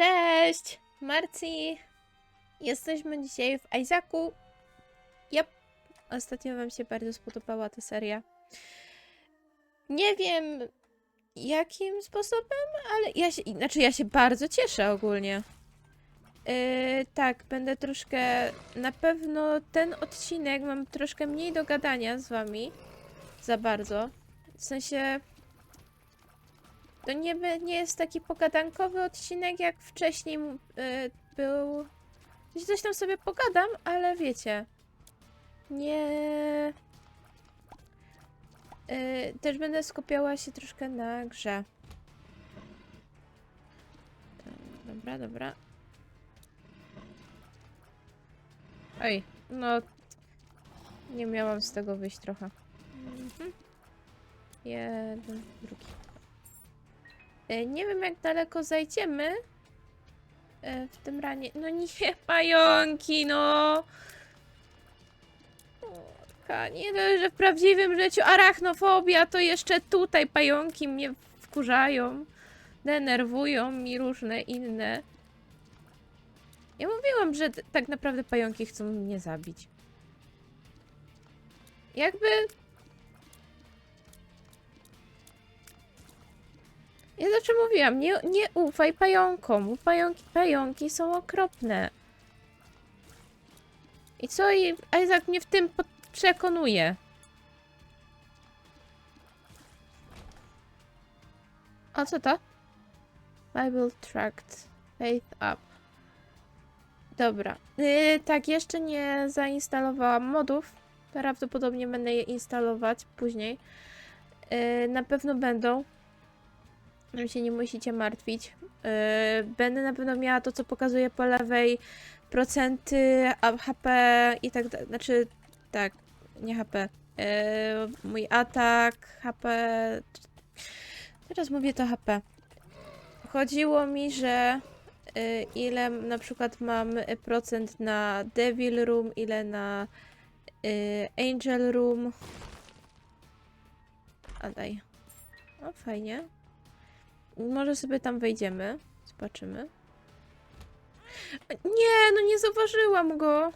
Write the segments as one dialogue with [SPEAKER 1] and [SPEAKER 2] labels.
[SPEAKER 1] Cześć! Marci! Jesteśmy dzisiaj w Isaacu. Yep. Ostatnio wam się bardzo spodobała ta seria. Nie wiem jakim sposobem, ale ja się, znaczy ja się bardzo cieszę ogólnie. Yy, tak, będę troszkę, na pewno ten odcinek mam troszkę mniej do gadania z wami. Za bardzo. W sensie to nie, nie jest taki pogadankowy odcinek, jak wcześniej y, był. Coś tam sobie pogadam, ale wiecie. Nie. Y, też będę skupiała się troszkę na grze. Dobra, dobra. Oj, no. Nie miałam z tego wyjść trochę. Mhm. Jeden, drugi. E, Nie wiem, jak daleko zajdziemy e, w tym ranie. No nie, pająki, no! Nie dość, że w prawdziwym życiu arachnofobia, to jeszcze tutaj pająki mnie wkurzają, denerwują mi różne inne. Ja mówiłam, że tak naprawdę pająki chcą mnie zabić. Jakby Ja zawsze mówiłam, nie, nie ufaj pająkom. Pająki, pająki są okropne. I co i Isaac mnie w tym przekonuje? A co to? Bible Tract. Faith Up. Dobra. Yy, tak, jeszcze nie zainstalowałam modów. Prawdopodobnie będę je instalować później. Yy, na pewno będą. Się nie musicie martwić. Yy, będę na pewno miała to, co pokazuje po lewej, procenty, HP i tak dalej. Znaczy, tak, nie HP. Yy, mój atak, HP. Teraz mówię to HP. Chodziło mi, że yy, ile na przykład mam procent na Devil Room, ile na Angel Room. A daj. O, fajnie. Może sobie tam wejdziemy. Zobaczymy. Nie, no nie zauważyłam go.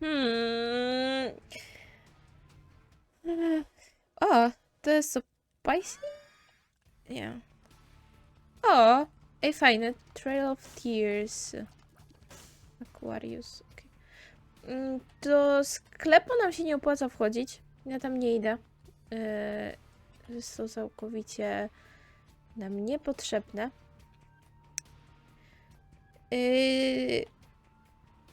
[SPEAKER 1] Hmm. O, to jest spicy? Nie. O, ej, fajne. Trail of Tears. Aquarius. Mm, Do sklepu nam się nie opłaca wchodzić. Ja tam nie idę. Yy, jest to całkowicie nam niepotrzebne. Yy,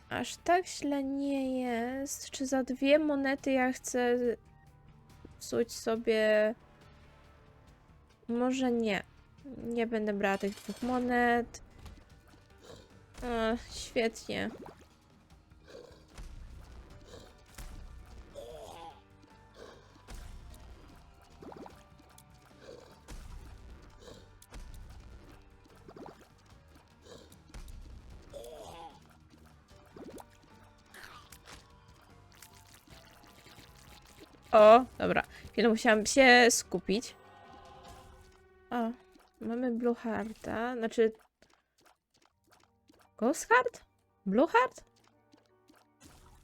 [SPEAKER 1] aż tak źle nie jest. Czy za dwie monety ja chcę wsuć sobie. Może nie. Nie będę brała tych dwóch monet. O, świetnie. O, dobra. Chwilę musiałam się skupić. O, mamy Blue Hearta. Znaczy... Ghost Heart? Blue Heart?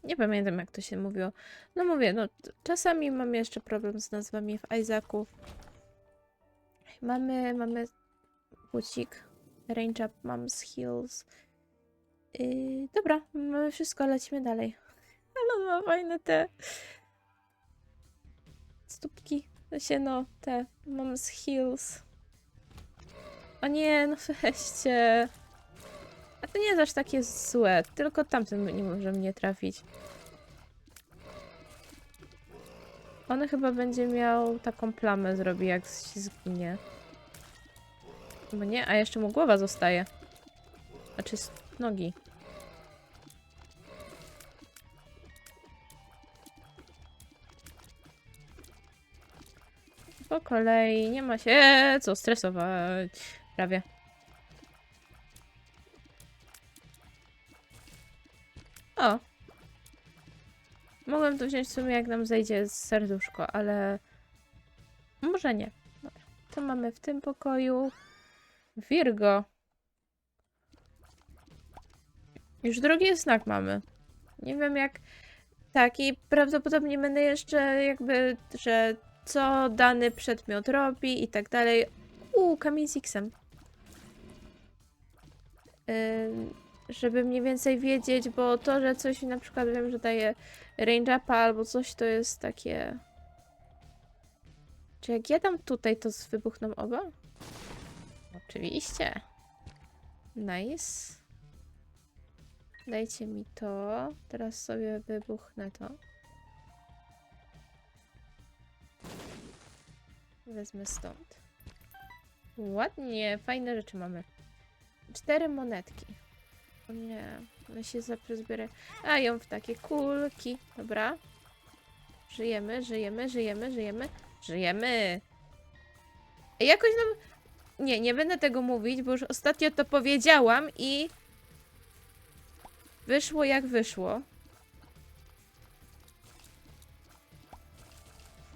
[SPEAKER 1] Nie pamiętam jak to się mówiło. No mówię, no czasami mam jeszcze problem z nazwami w Isaacu. Mamy, mamy bucik. Range up, mam skills. Yy, dobra, mamy wszystko, lecimy dalej. Ale on ma fajne te stópki. To się no, te. Mam z heels. O nie, no weźcie. A to nie jest aż takie złe. Tylko tamten nie może mnie trafić. On chyba będzie miał taką plamę zrobi, jak się zginie. Bo nie? A jeszcze mu głowa zostaje. Znaczy z nogi. Po kolei, nie ma się co stresować. Prawie. O! Mogłem to wziąć w sumie jak nam zejdzie serduszko, ale Może nie. To mamy w tym pokoju. Virgo. Już drugi znak mamy. Nie wiem jak. Tak, i prawdopodobnie będę jeszcze jakby, że co dany przedmiot robi i tak dalej. Uuu, kamień z X-em. Ym, żeby mniej więcej wiedzieć, bo to, że coś na przykład wiem, że daje range upa albo coś, to jest takie... Czy jak ja dam tutaj, to wybuchną oba? Oczywiście. Nice. Dajcie mi to. Teraz sobie wybuchnę to. Wezmę stąd. Ładnie, fajne rzeczy mamy. Cztery monetki. O nie, one się zaprzezbiera. A ją w takie kulki. Dobra. Żyjemy, żyjemy, żyjemy, żyjemy, żyjemy. Jakoś nam. Nie, nie będę tego mówić, bo już ostatnio to powiedziałam i. Wyszło jak wyszło.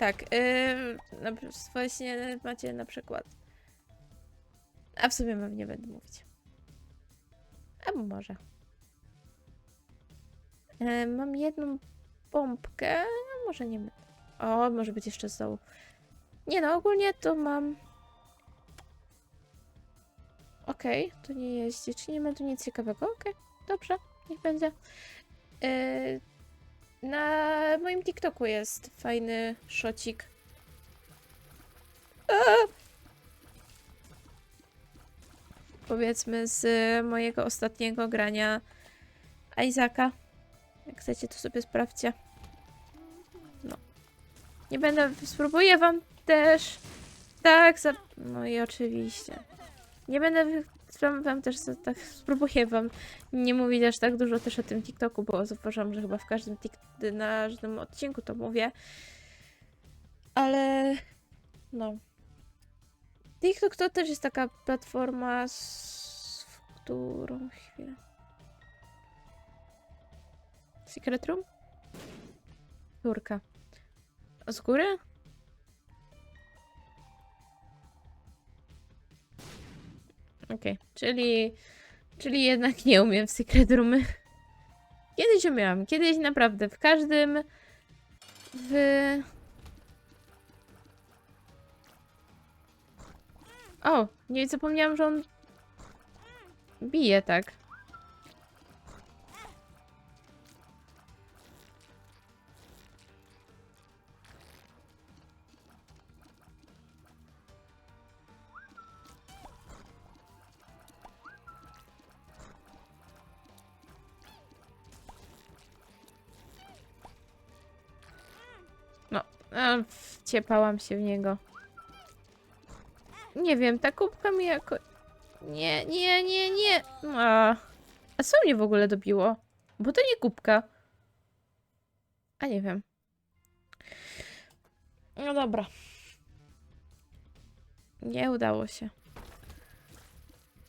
[SPEAKER 1] Tak, yy, właśnie macie na przykład. A w sumie wam nie będę mówić. Albo może. E, mam jedną pompkę. Może nie. O, może być jeszcze z dołu. Nie no, ogólnie to mam. Okej, to nie jeździ. Czy nie ma tu nic ciekawego? Okej, dobrze, niech będzie. E, na moim TikToku jest fajny szocik. Powiedzmy z mojego ostatniego grania Isaaca. Jak chcecie, to sobie sprawdźcie. No. Nie będę. Spróbuję wam też. Tak, za... No i oczywiście. Nie będę wy- wam, też tak spróbuję wam nie mówić aż tak dużo też o tym TikToku, bo zauważam, że chyba w każdym na każdym odcinku to mówię. Ale no. TikTok to też jest taka platforma, z którą chwilę. Secret Room? Turka. Z góry? Okej, czyli, czyli jednak nie umiem w Secret Roomy. Kiedyś umiałam, kiedyś naprawdę, w każdym w... O, nie zapomniałam, że on bije tak. Wciepałam się w niego. Nie wiem, ta kubka mi jako... Nie, nie, nie, nie. A, a co mnie w ogóle dobiło? Bo to nie kubka. A nie wiem. No dobra. Nie udało się.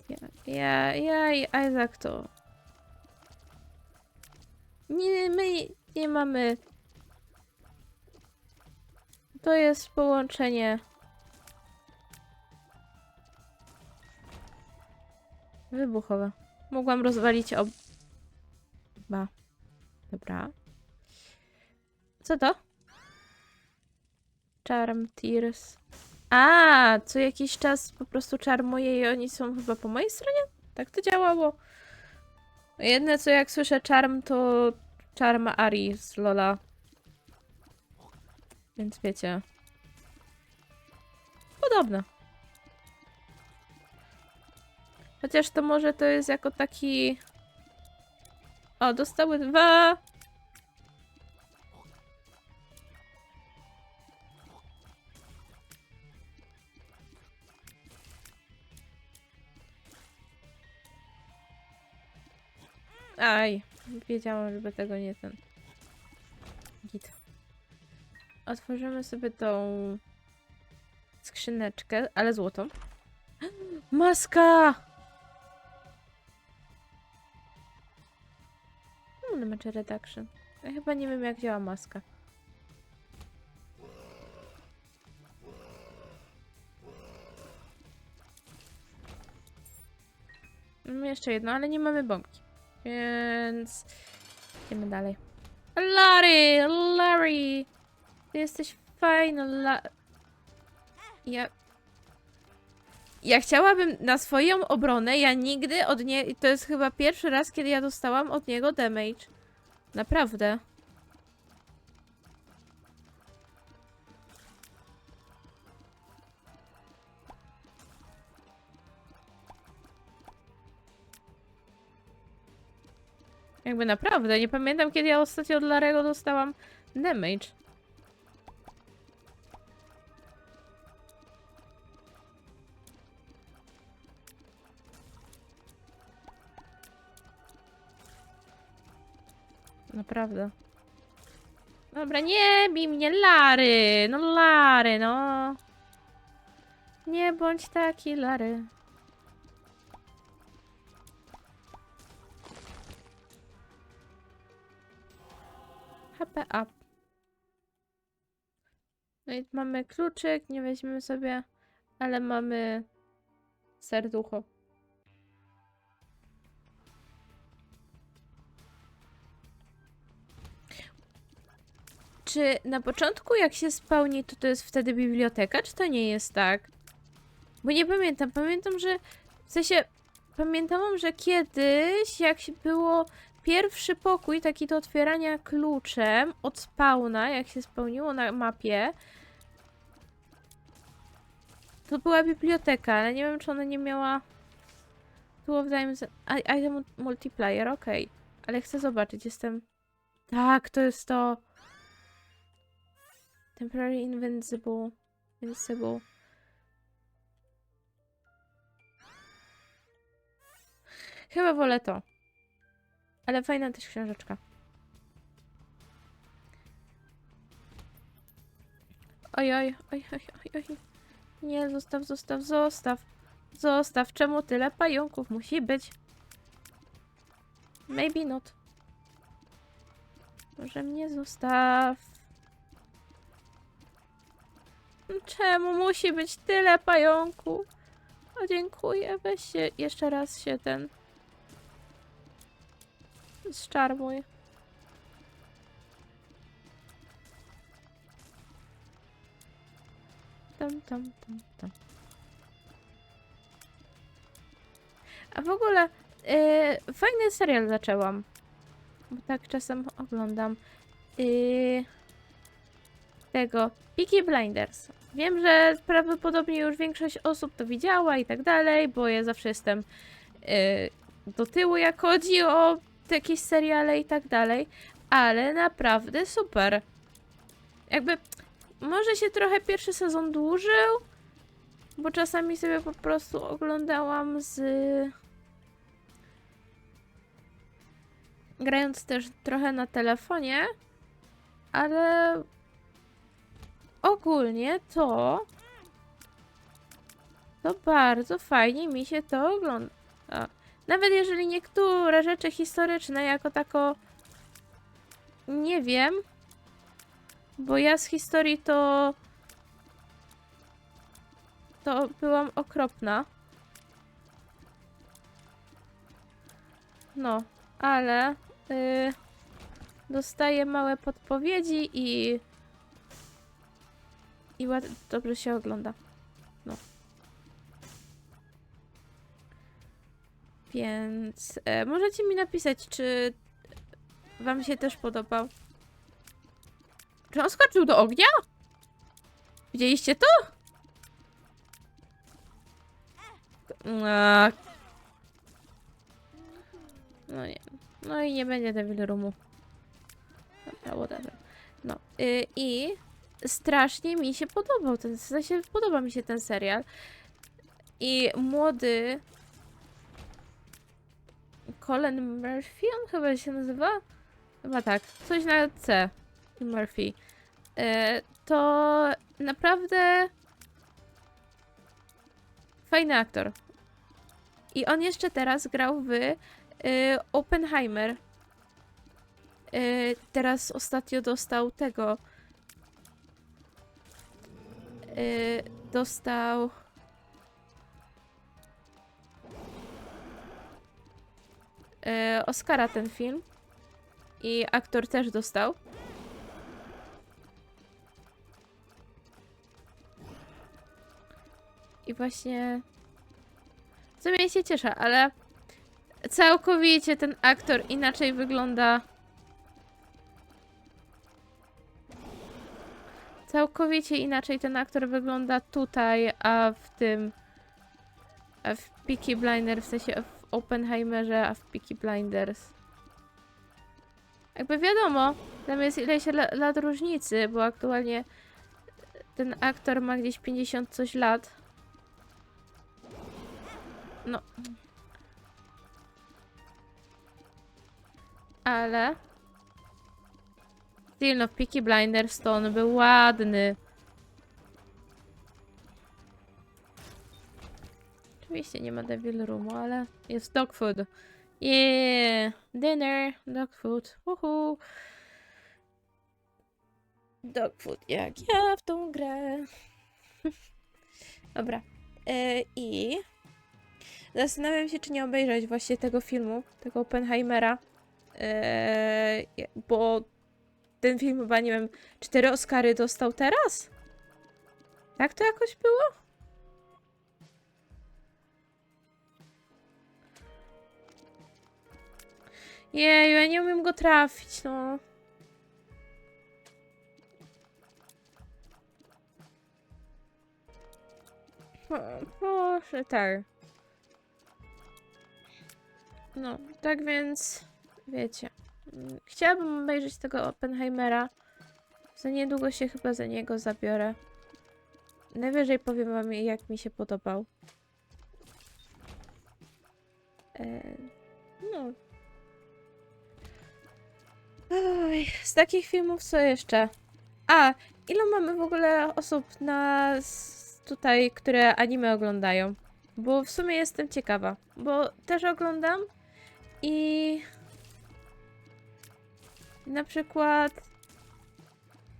[SPEAKER 1] Ja, ja, ja i Isaac to... Nie, my nie mamy... To jest połączenie... Wybuchowe. Mogłam rozwalić ob... Ba. Dobra. Co to? Charm Tears. A, co jakiś czas po prostu czarmuję i oni są chyba po mojej stronie? Tak to działało. Jedne co jak słyszę charm to charm Ari z Lola. Więc wiecie. Podobne. Chociaż to może to jest jako taki... O, dostały dwa! Aj, wiedziałam, żeby tego nie ten... Git otworzymy sobie tą skrzyneczkę, ale złotą. Maska! No macie redaction. Ja chyba nie wiem, jak działa maska. Mamy jeszcze jedno, ale nie mamy bombki. Więc... Idziemy dalej. Larry! Larry! Ty jesteś fajny, La... Ja... Ja chciałabym na swoją obronę, ja nigdy od niej... To jest chyba pierwszy raz, kiedy ja dostałam od niego damage. Naprawdę. Jakby naprawdę, nie pamiętam kiedy ja ostatnio od Larego dostałam damage. Naprawdę. Dobra, nie bij mnie, Lary! No Lary, no. Nie bądź taki, Lary. HP up. No i mamy kluczyk, nie weźmiemy sobie, ale mamy serducho. Czy na początku jak się spełni, to to jest wtedy biblioteka, czy to nie jest tak? Bo nie pamiętam. Pamiętam, że w sensie pamiętałam, że kiedyś jak było pierwszy pokój taki do otwierania kluczem od spawna, jak się spełniło na mapie, to była biblioteka, ale nie wiem, czy ona nie miała Two of Diamonds... I- Item multiplier, okej. Ale chcę zobaczyć, jestem... Tak, to jest to... Temporary invincible. Invincible. Chyba wolę to. Ale fajna też książeczka. Oj, oj, oj, oj, oj, oj. Nie, zostaw, zostaw, zostaw. Zostaw. Czemu tyle pająków musi być? Maybe not. Może mnie zostaw. Czemu musi być tyle pająków? O, dziękuję. Weź się jeszcze raz się ten... Zczarmuj. Tam, tam, tam, tam. A w ogóle yy, fajny serial zaczęłam. Bo tak czasem oglądam. Yy, tego Peaky Blinders. Wiem, że prawdopodobnie już większość osób to widziała i tak dalej, bo ja zawsze jestem yy, do tyłu, jak chodzi o jakieś seriale i tak dalej, ale naprawdę super. Jakby może się trochę pierwszy sezon dłużył, bo czasami sobie po prostu oglądałam z grając też trochę na telefonie, ale ogólnie to to bardzo fajnie mi się to ogląda. Nawet jeżeli niektóre rzeczy historyczne jako tako nie wiem, bo ja z historii to to byłam okropna. No, ale y, dostaję małe podpowiedzi i i ład- dobrze się ogląda. No. Więc e, możecie mi napisać, czy wam się też podobał. Czy on skoczył do ognia? Widzieliście to? A. No nie. No i nie będzie Devil Roomu. Dobra, whatever. No. Y, I strasznie mi się podobał ten, w sensie podoba mi się ten serial. I młody Colin Murphy, on chyba się nazywa? Chyba tak. Coś na C. Murphy. E, to naprawdę fajny aktor. I on jeszcze teraz grał w y, Oppenheimer. Y, teraz ostatnio dostał tego. Y, dostał. e, Oscara ten film. I aktor też dostał. I właśnie. Co mnie się cieszę, ale całkowicie ten aktor inaczej wygląda. Całkowicie inaczej ten aktor wygląda tutaj, a w tym. A w Peaky Blinders, w sensie w Oppenheimerze, a w Peaky Blinders. Jakby wiadomo, tam jest ileś la- lat różnicy, bo aktualnie ten aktor ma gdzieś 50 coś lat. No. Ale. Still no, w Peaky Blinders to on był ładny. Oczywiście nie ma Devil Roomu, ale jest dog food. Yeah! Dinner, dog food. Uhu. Dog food, jak ja w tą grę. Dobra. E, I zastanawiam się, czy nie obejrzeć właśnie tego filmu, tego Oppenheimera. E, bo ten film chyba, nie wiem, cztery Oscary dostał teraz? Tak to jakoś było? Jeju, ja nie umiem go trafić, no. O, Proszę, tak. No, tak więc, wiecie. Chciałabym obejrzeć tego Oppenheimera. Za niedługo się chyba za niego zabiorę. Najwyżej powiem wam, jak mi się podobał. E, no, Oj, z takich filmów co jeszcze? A, ile mamy w ogóle osób na tutaj, które anime oglądają? Bo w sumie jestem ciekawa, bo też oglądam i na przykład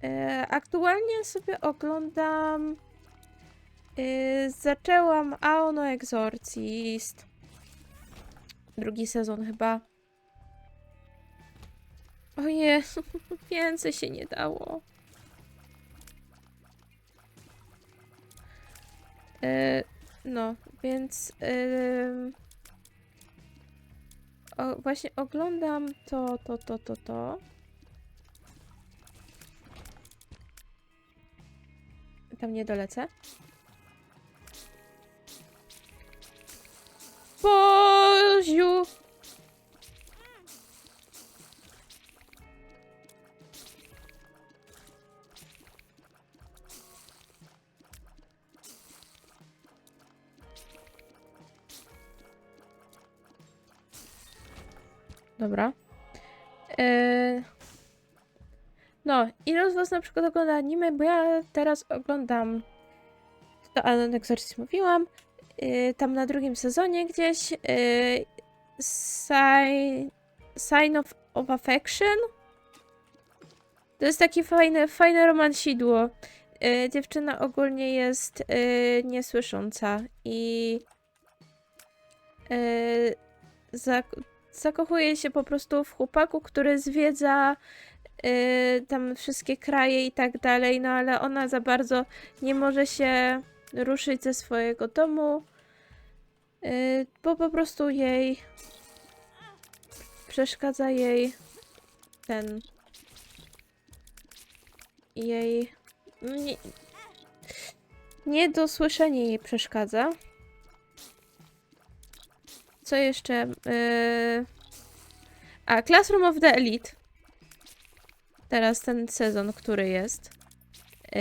[SPEAKER 1] e, aktualnie sobie oglądam e, zaczęłam Aono Exorcist drugi sezon chyba Oje, więcej się nie dało. E, no, więc em, o, właśnie oglądam to, to, to, to, to. Tam nie dolecę. Boziu! Dobra. Yy... No, ile z was na przykład ogląda anime, bo ja teraz oglądam to Alan Exorcist mówiłam, yy, tam na drugim sezonie gdzieś yy, Sign, Sign of, of Affection. To jest takie fajne, fajne romansidło. Yy, dziewczyna ogólnie jest yy, niesłysząca i yy, zak- zakochuje się po prostu w chłopaku, który zwiedza tam wszystkie kraje i tak dalej, no ale ona za bardzo nie może się ruszyć ze swojego domu, y, bo po prostu jej przeszkadza jej ten jej nie, niedosłyszenie jej przeszkadza. Co jeszcze? Yy... A, Classroom of the Elite. Teraz ten sezon, który jest. Yy,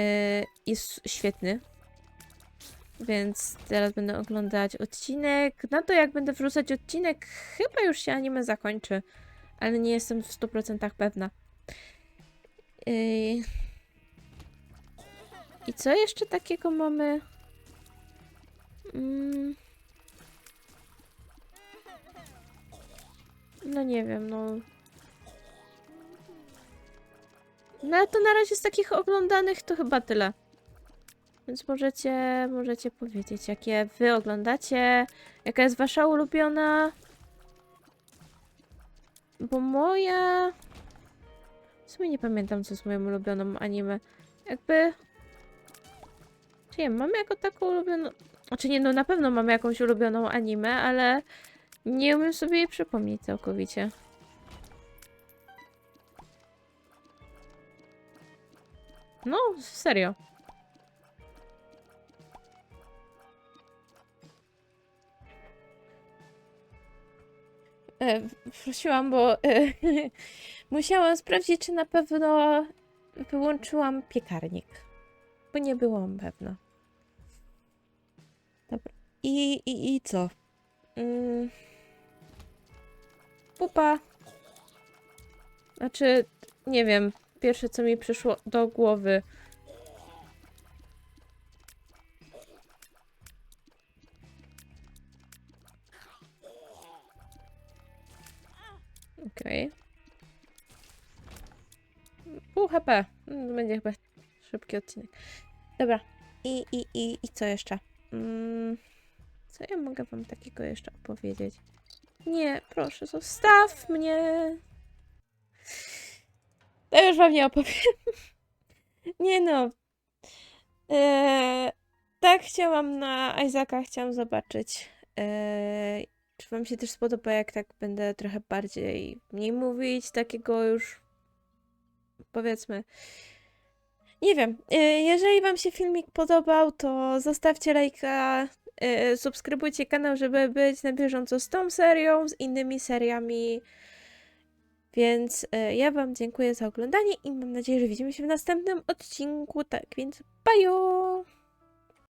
[SPEAKER 1] jest świetny. Więc teraz będę oglądać odcinek. Na to, jak będę wrzucać odcinek, chyba już się anime zakończy. Ale nie jestem w 100% pewna. Yy... I co jeszcze takiego mamy? Mm. No nie wiem, no. No to na razie z takich oglądanych to chyba tyle. Więc możecie, możecie powiedzieć, jakie wy oglądacie, jaka jest wasza ulubiona. Bo moja... W sumie nie pamiętam, co jest moją ulubioną anime. Jakby... Czy nie, mam jako taką ulubioną... Znaczy nie, no na pewno mam jakąś ulubioną anime, ale nie umiem sobie jej przypomnieć całkowicie. No, serio. E, Prosiłam, bo e, musiałam sprawdzić, czy na pewno wyłączyłam piekarnik. Bo nie byłam pewna. Dobra. I, i, i co? Mm. Pupa. Znaczy, nie wiem. Pierwsze, co mi przyszło do głowy. Okej. Pół HP. Mm, Będzie chyba szybki odcinek. Dobra. I, i, i, i co jeszcze? Mm, co ja mogę wam takiego jeszcze opowiedzieć? Nie, proszę, zostaw mnie. To już wam nie opowiem. Nie no. Eee, tak chciałam na Isaaca, chciałam zobaczyć. Eee, czy wam się też spodoba, jak tak będę trochę bardziej mniej mówić, takiego już powiedzmy. Nie wiem. e, Jeżeli wam się filmik podobał, to zostawcie lajka, e, subskrybujcie kanał, żeby być na bieżąco z tą serią, z innymi seriami. Więc e, ja wam dziękuję za oglądanie i mam nadzieję, że widzimy się w następnym odcinku. Tak więc, bye!